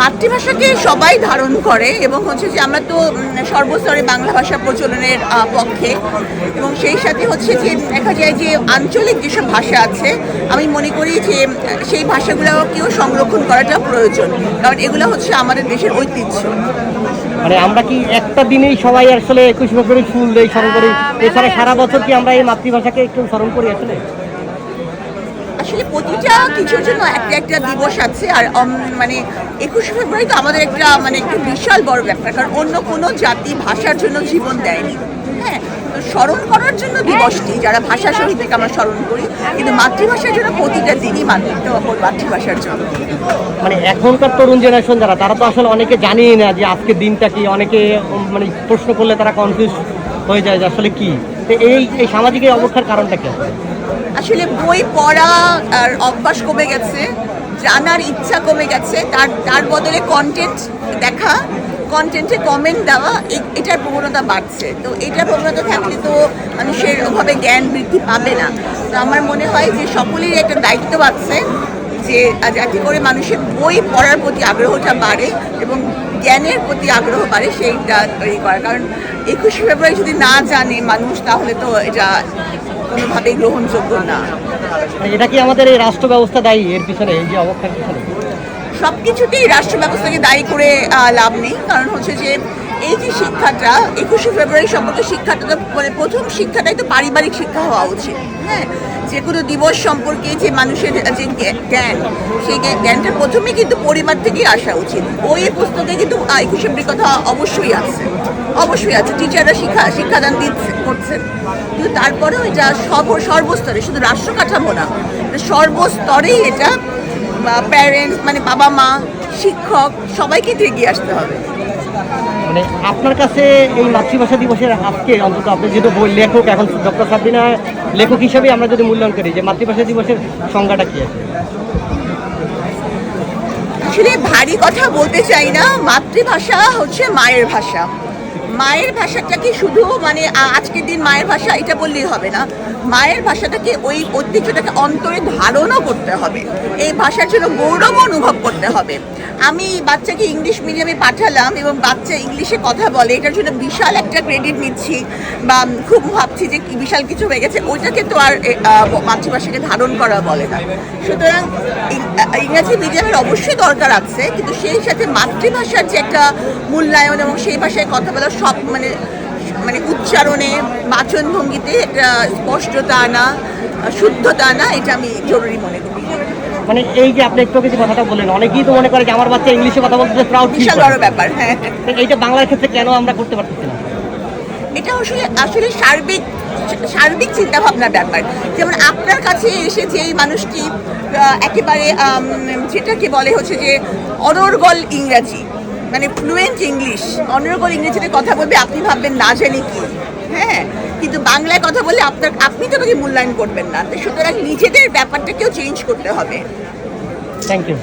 মাতৃভাষাকে সবাই ধারণ করে এবং হচ্ছে যে আমরা তো সর্বস্তরে বাংলা ভাষা প্রচলনের পক্ষে। এবং সেই সাথে হচ্ছে যে দেখা যায় যে আঞ্চলিক যেসব ভাষা আছে আমি মনে করি যে সেই ভাষাগুলোকেও সংরক্ষণ করাটা প্রয়োজন। কারণ এগুলো হচ্ছে আমাদের দেশের ঐতিহ্য। মানে আমরা কি একটা দিনেই সবাই আসলে একুশ ফেব্রুয়ারি ফুল দেই স্মরণ করি? এছাড়া সারা বছর কি আমরা এই মাতৃভাষাকে একটু স্মরণ করি আসলে? আসলে প্রতিটা কিছুর জন্য একটা একটা দিবস আছে আর মানে একুশে ফেব্রুয়ারি তো আমাদের একটা মানে একটা বিশাল বড় ব্যাপার, কারণ অন্য কোনো জাতি ভাষার জন্য জীবন দেয়নি। হ্যাঁ স্মরণ করার জন্য দিবসটি, যারা ভাষা শহীদকে আমরা স্মরণ করি, কিন্তু মাতৃভাষার জন্য প্রতিটা দিনই মাতৃত্ব মাতৃভাষার জন্য। মানে এখনকার তরুণ জেনারেশন যারা, তারা তো আসলে অনেকে জানেই না যে আজকের দিনটা কি, অনেকে মানে প্রশ্ন করলে তারা কনফিউজ হয়ে যায় যে আসলে কি। এই এই সামাজিক অবস্থার কারণটা কি আসলে? বই পড়া আর অভ্যাস কমে গেছে, জানার ইচ্ছা কমে গেছে, তার তার বদলে কন্টেন্ট দেখা কন্টেন্টে কমেন্ট দেওয়া এটার প্রবণতা বাড়ছে তো এটার প্রবণতা থাকলে তো মানুষের ওভাবে জ্ঞান বৃদ্ধি পাবে না তো আমার মনে হয় যে সকলেরই একটা দায়িত্ব আছে যে যাতে করে মানুষের বই পড়ার প্রতি আগ্রহটা বাড়ে এবং জ্ঞানের প্রতি আগ্রহ বাড়ে সেইটা তৈরি করা কারণ একুশে ফেব্রুয়ারি যদি না জানে মানুষ তাহলে তো এটা কোনোভাবেই গ্রহণযোগ্য না। এটা কি আমাদের এই রাষ্ট্র ব্যবস্থা দায়ী এর পিছনে এই যে অবস্থার পিছনে? সব কিছুতেই রাষ্ট্র ব্যবস্থাকে দায়ী করে লাভ নেই। কারণ হচ্ছে যে এই যে শিক্ষাটা, একুশে ফেব্রুয়ারি সম্পর্কে শিক্ষাটা তো মানে প্রথম শিক্ষাটাই তো পারিবারিক শিক্ষা হওয়া উচিত হ্যাঁ? যে কোনো দিবস সম্পর্কে যে মানুষের, যে জ্ঞা- জ্ঞান, সেই জ্ঞানটা প্রথমে কিন্তু পরিবার থেকেই আসা উচিত। ওই পুস্তকে কিন্তু একুশে কথা অবশ্যই আছে অবশ্যই আছে। টিচাররা শিক্ষা, শিক্ষাদান দিচ্ছে, করছেন। কিন্তু তারপরেও এটা সর্ব সর্বস্তরে, শুধু রাষ্ট্র কাঠামো না সর্বস্তরেই এটা প্যারেন্টস মানে বাবা মা শিক্ষক, সবাইকে এগিয়ে আসতে হবে। মানে আপনার কাছে এই মাতৃভাষা দিবসের আজকে অন্তত আপনি যেহেতু বই লেখক, এখন ডক্টর সাবিনা লেখক হিসাবে আমরা যদি মূল্যায়ন করি, যে মাতৃভাষা দিবসের সংজ্ঞাটা কি আছে? আসলে ভারী কথা বলতে চাই না, মাতৃভাষা হচ্ছে মায়ের ভাষা। মায়ের ভাষাটাকে শুধু মানে আজকের দিন মায়ের ভাষা এটা বললেই হবে না। মায়ের ভাষাটাকে ওই ঐতিহ্যটাকে অন্তরে ধারণও করতে হবে। এই ভাষার জন্য গৌরব অনুভব করতে হবে। আমি বাচ্চাকে ইংলিশ মিডিয়ামে পাঠালাম এবং বাচ্চা ইংলিশে কথা বলে, এটার জন্য বিশাল একটা ক্রেডিট নিচ্ছি বা খুব ভাবছি যে কি বিশাল কিছু হয়ে গেছে, ওইটাকে তো আর মাতৃভাষাকে ধারণ করা বলে না। সুতরাং ইংরাজি মিডিয়ামের অবশ্যই দরকার আছে, কিন্তু সেই সাথে মাতৃভাষার যে একটা মূল্যায়ন এবং সেই ভাষায় কথা বলা সব মানে মানে উচ্চারণে বাচন ভঙ্গিতে একটা স্পষ্টতা আনা শুদ্ধতা আনা এটা আমি জরুরি মনে করি। মানে এই যে আপনি একটু কিছু কথাটা বললেন অনেকেই তো মনে করে যে আমার বাচ্চা ইংলিশে কথা বলতে প্রাউড বিশাল বড় ব্যাপার হ্যাঁ। এইটা বাংলার ক্ষেত্রে কেন আমরা করতে পারতেছি না? এটা আসলে আসলে সার্বিক সার্বিক চিন্তা ভাবনার ব্যাপার। যেমন আপনার কাছে এসে যে এই মানুষটি একেবারে যেটাকে বলে হচ্ছে যে অনর্গল ইংরাজি মানে ফ্লুয়েন্ট ইংলিশ অনর্গল ইংরেজিতে কথা বলবে, আপনি ভাববেন না জানি কি। হ্যাঁ কিন্তু বাংলায় কথা বলে আপনার, আপনি তো তাকে মূল্যায়ন করবেন না। সুতরাং নিজেদের ব্যাপারটাকেও চেঞ্জ করতে হবে। Thank you